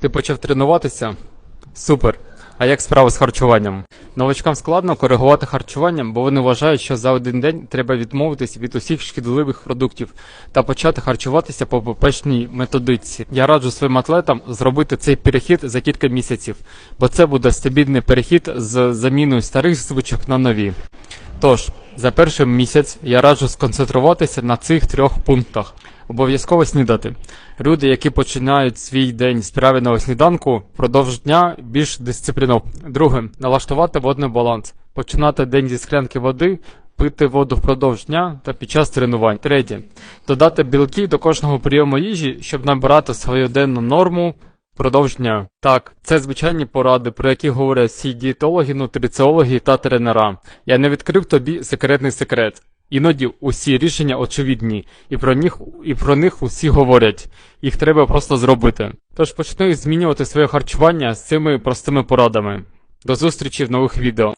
Ти почав тренуватися? Супер. А як справа з харчуванням? Новачкам складно коригувати харчуванням, бо вони вважають, що за один день треба відмовитись від усіх шкідливих продуктів та почати харчуватися по попечній методиці. Я раджу своїм атлетам зробити цей перехід за кілька місяців, бо це буде стабільний перехід з заміною старих звичок на нові. Тож, за перший місяць я раджу сконцентруватися на цих трьох пунктах. Обов'язково снідати. Люди, які починають свій день з правильного сніданку, впродовж дня більш дисципліновано. Друге, налаштувати водний баланс. Починати день зі склянки води, пити воду впродовж дня та під час тренувань. Третє, додати білки до кожного прийому їжі, щоб набирати свою денну норму впродовж дня. Так, це звичайні поради, про які говорять всі дієтологи, нутриціологи та тренера. Я не відкрив тобі секретний секрет. Іноді усі рішення очевидні, і про них, і про них усі говорять. Їх треба просто зробити. Тож почну змінювати своє харчування з цими простими порадами. До зустрічі в нових відео.